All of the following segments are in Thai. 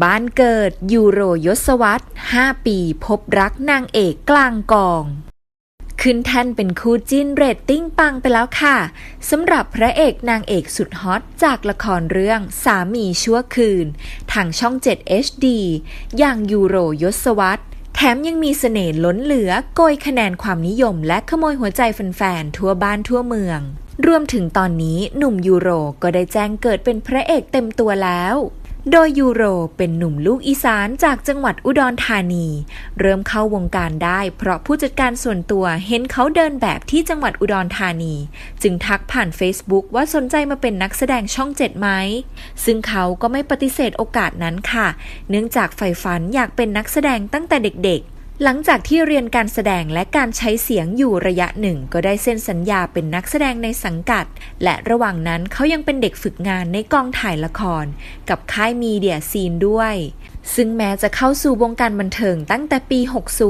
บ้านเกิดยูโรยศวรรษ5 ปีพบรักนางเอกกลางกอง ขึ้นแท่นเป็นคู่จิ้นเรตติ้งปังไปแล้วค่ะสำหรับพระเอกนางเอกสุดฮอตจากละครเรื่องสามีชั่วคืน ทางช่อง 7 HD อย่างยูโรยศวรรษแถมยังมีเสน่ห์ล้นเหลือโกยคะแนนความนิยมและขโมยหัวใจแฟนๆทั่วบ้านทั่วเมือง รวมถึงตอนนี้หนุ่มยูโรก็ได้แจ้งเกิดเป็นพระเอกเต็มตัวแล้ว โดยยูโรเป็นหนุ่มลูกอีสานจากจังหวัดอุดรธานี เริ่มเข้าวงการได้ เพราะผู้จัดการส่วนตัวเห็นเขาเดินแบบที่จังหวัดอุดรธานี จึงทักผ่าน Facebook ว่าสนใจมาเป็นนักแสดงช่องเจ็ดไหม ซึ่งเขาก็ไม่ปฏิเสธโอกาสนั้นค่ะ เนื่องจากใฝ่ฝันอยากเป็นนักแสดงตั้งแต่เด็ก หลังจากที่เรียนการแสดงและการใช้เสียงอยู่ระยะหนึ่ง ก็ได้เซ็นสัญญาเป็นนักแสดงในสังกัด และระหว่างนั้นเขายังเป็นเด็กฝึกงานในกองถ่ายละคร กับค่ายมีเดียซีนด้วย ซึ่งแม้จะเข้าสู่วงการบันเทิงตั้งแต่ปี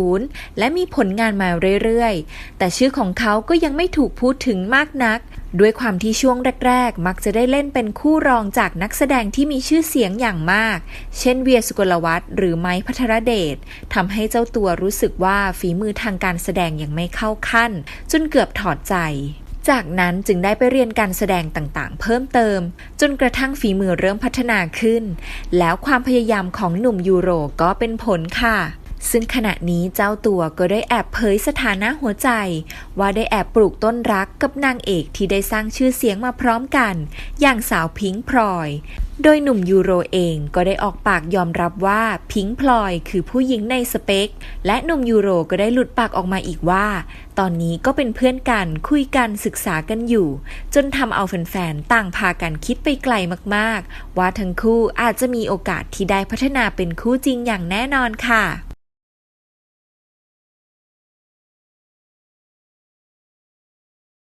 60 และมีผลงานมาเรื่อยๆ แต่ชื่อของเขาก็ยังไม่ถูกพูดถึงมากนัก ด้วยความที่ช่วงแรกๆ มักจะได้เล่นเป็นคู่รองจากนักแสดงที่มีชื่อเสียงอย่างมาก เช่นเวียสุกลวัฒน์หรือไม้พัทรเดชทำให้เจ้าตัวรู้สึกว่าฝีมือทางการแสดงยังไม่เข้าขั้น จนเกือบถอดใจ จากนั้นจึงได้ไปเรียนการแสดงต่างๆ เพิ่มเติม จนกระทั่งฝีมือเริ่มพัฒนาขึ้น แล้วความพยายามของหนุ่มยูโรก็เป็นผลค่ะ ซึ่งขณะนี้เจ้าตัวก็ได้แอบเผยสถานะหัวใจ ว่าได้แอบปลูกต้นรักกับนางเอกที่ได้สร้างชื่อเสียงมาพร้อมกัน อย่างสาวพิงค์พลอย โดยหนุ่มยูโรเองก็ได้ออกปากยอมรับว่าพิงค์พลอยคือผู้หญิงในสเปค และหนุ่มยูโรก็ได้หลุดปากออกมาอีกว่า ตอนนี้ก็เป็นเพื่อนกันคุยกันศึกษากันอยู่ จนทำเอาแฟนๆต่างพากันคิดไปไกลมากๆ ว่าทั้งคู่อาจจะมีโอกาสที่ได้พัฒนาเป็นคู่จริงอย่างแน่นอนค่ะ